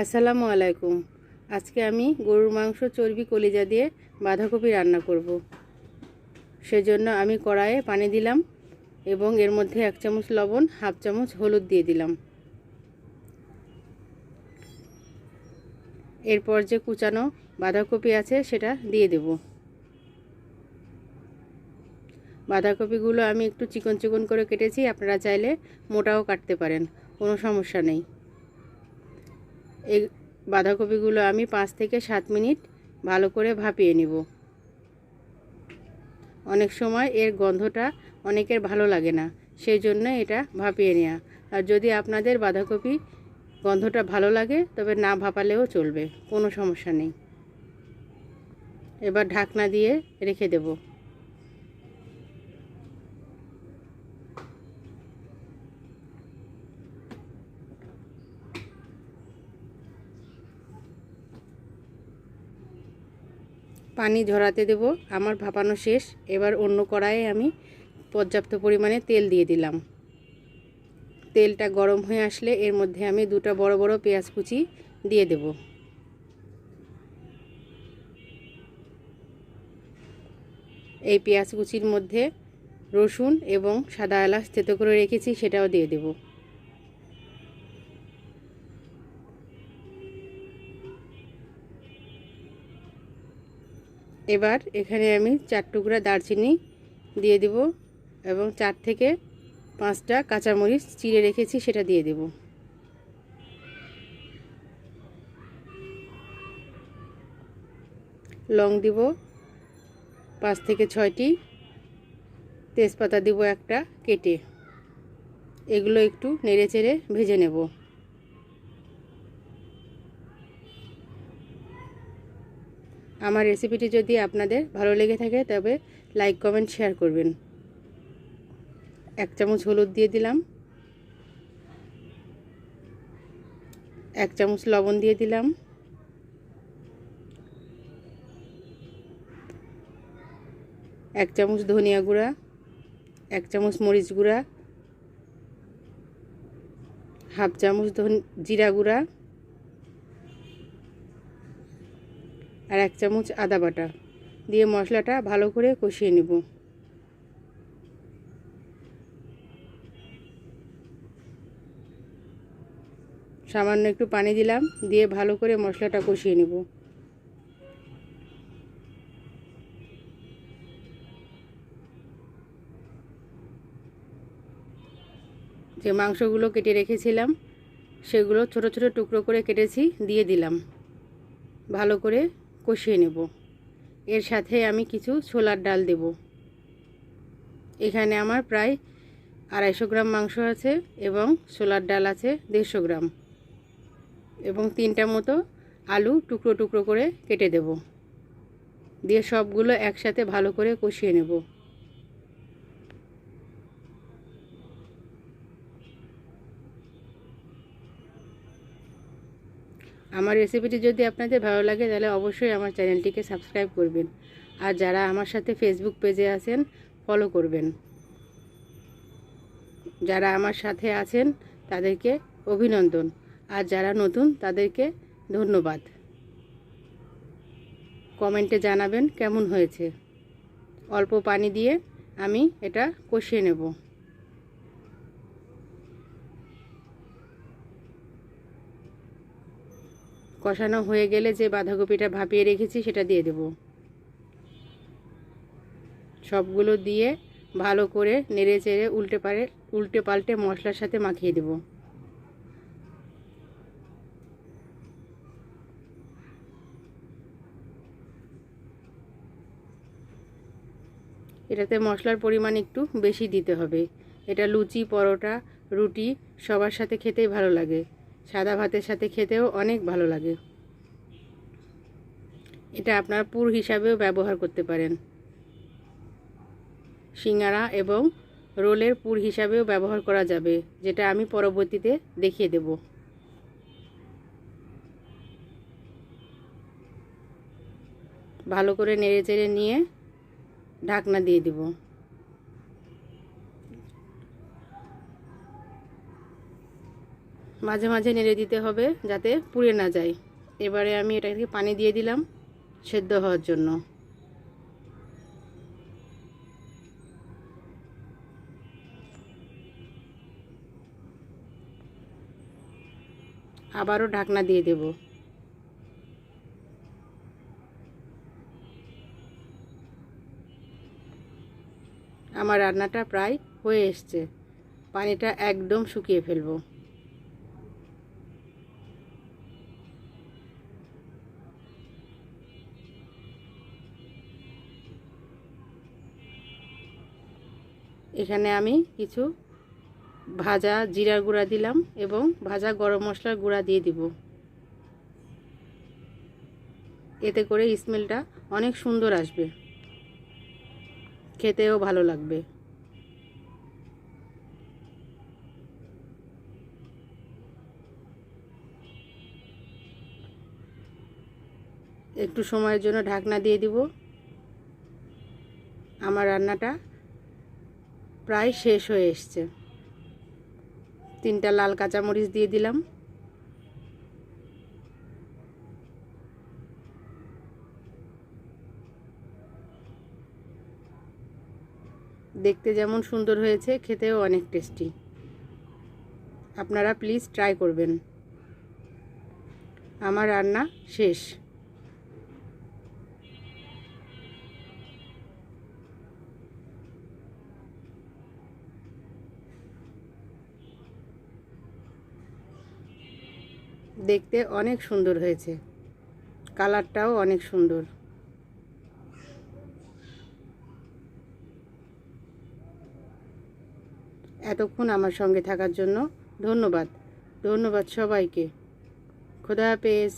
আসসালামু আলাইকুম। আজকে আমি গরুর মাংস, চর্বি, কলিজা দিয়ে বাঁধাকপি রান্না করব। সেজন্য আমি কড়াইয়ে পানি দিলাম এবং এর মধ্যে এক চামচ লবণ, হাফ চামচ হলুদ দিয়ে দিলাম। এরপর যে কুচানো বাঁধাকপি আছে সেটা দিয়ে দেব। বাঁধাকপিগুলো আমি একটু চিকন চিকন করে কেটেছি, আপনারা চাইলে মোটাও কাটতে পারেন, কোনো সমস্যা নেই। এই বাঁধাকপিগুলো আমি পাঁচ থেকে সাত মিনিট ভালো করে ভাপিয়ে নিব। অনেক সময় এর গন্ধটা অনেকের ভালো লাগে না, সেই জন্য এটা ভাপিয়ে নেওয়া আর যদি আপনাদের বাঁধাকপি গন্ধটা ভালো লাগে, তবে না ভাপালেও চলবে, কোনো সমস্যা নেই। এবার ঢাকনা দিয়ে রেখে দেবো। পানি ঝরাতে দেব। আমার ভাপানো শেষ। এবার অন্য কড়াইয়ে আমি পর্যাপ্ত পরিমাণে তেল দিয়ে দিলাম। তেলটা গরম হয়ে আসলে এর মধ্যে আমি দুটো বড় বড় পেঁয়াজ কুচি দিয়ে দেব। এই পেঁয়াজ কুচির মধ্যে রসুন এবং সাদা এলাচ থেতো করে রেখেছি, সেটাও দিয়ে দেবো। এবার এখানে আমি চার টুকরা দারচিনি দিয়ে দিব এবং চার থেকে পাঁচটা কাঁচামরিচ চিড়ে রেখেছি, সেটা দিয়ে দেব। লং দিব, পাঁচ থেকে ছয়টি। তেজপাতা দিব একটা কেটে। এগুলো একটু নেড়ে চেড়ে ভেজে নেব। আমার রেসিপিটি যদি আপনাদের ভালো লেগে থাকে, তবে লাইক কমেন্ট শেয়ার করবেন। এক চামচ হলুদ দিয়ে দিলাম। এক চামচ লবণ দিয়ে দিলাম। এক চামচ ধনিয়া গুঁড়া। এক চামচ মরিচ গুঁড়া। হাফ চামচ জিরা গুঁড়া। আর এক চামচ আদা বাটা। দিয়ে মশলাটা ভালো করে কষিয়ে নেব। সামান্য একটু পানি দিলাম, দিয়ে ভালো করে মশলাটা কষিয়ে নেব। যে মাংসগুলো কেটে রেখেছিলাম, সেগুলো ছোট ছোট টুকরো করে কেটেছি, দিয়ে দিলাম। ভালো করে কষিয়ে নেব। এর সাথে আমি কিছু ছোলার ডাল দেব। এখানে আমার প্রায় আড়াইশো গ্রাম মাংস আছে এবং ছোলার ডাল আছে দেড়শো গ্রাম এবং তিনটা মতো আলু টুকরো টুকরো করে কেটে দেব। দিয়ে সবগুলো একসাথে ভালো করে কষিয়ে নেব। আমার রেসিপিটি যদি আপনাদের ভালো লাগে, তাহলে অবশ্যই আমার চ্যানেলটিকে সাবস্ক্রাইব করবেন। আর যারা আমার সাথে ফেসবুক পেজে আছেন ফলো করবেন। যারা আমার সাথে আছেন, তাদেরকে অভিনন্দন। আর যারা নতুন, তাদেরকে ধন্যবাদ। কমেন্টে জানাবেন কেমন হয়েছে। অল্প পানি দিয়ে আমি এটা কষিয়ে নেব। কষানো হয়ে গেলে যে বাঁধাকপিটা ভাপিয়ে রেখেছি সেটা দিয়ে দেব। সবগুলো দিয়ে ভালো করে নেড়ে চেড়ে উল্টে পারে, উল্টে পাল্টে মশলার সাথে মাখিয়ে দেব। এটাতে মশলার পরিমাণ একটু বেশি দিতে হবে। এটা লুচি, পরোটা, রুটি সবার সাথে খেতেই ভালো লাগে। সাদা ভাতের সাথে খেতেও অনেক ভালো লাগে। এটা আপনার পুর হিসাবেও ব্যবহার করতে পারেন। সিঙ্গারা এবং রোলের পুর হিসাবেও ব্যবহার করা যাবে, যেটা আমি পরবর্তীতে দেখিয়ে দেব। ভালো করে নেড়ে চেড়ে নিয়ে ঢাকনা দিয়ে দেবো। মাঝে মাঝে নেড়ে দিতে হবে যাতে পুড়ে না যায়। এবারে আমি এটাকে পানি দিয়ে দিলাম সেদ্ধ হওয়ার জন্য। আবারও ঢাকনা দিয়ে দেব। আমার রান্নাটা প্রায় হয়ে এসছে। পানিটা একদম শুকিয়ে ফেলব। এখানে আমি কিছু ভাজা জিরার গুঁড়া দিলাম এবং ভাজা গরম মশলার গুঁড়া দিয়ে দিব। এতে করে স্মেলটা অনেক সুন্দর আসবে। খেতেও ভালো লাগবে। একটু সময়ের জন্য ঢাকনা দিয়ে দিব। আমার রান্নাটা প্রায় শেষ হয়ে এসছে। তিনটা লাল কাঁচামরিচ দিয়ে দিলাম। দেখতে যেমন সুন্দর হয়েছে, খেতেও অনেক টেস্টি। আপনারা প্লিজ ট্রাই করবেন। আমার রান্না শেষ। দেখতে অনেক সুন্দর হয়েছে। কালারটাও অনেক সুন্দর। এতক্ষণ আমার সঙ্গে থাকার জন্য ধন্যবাদ। ধন্যবাদ সবাইকে। খোদা হাফেজ।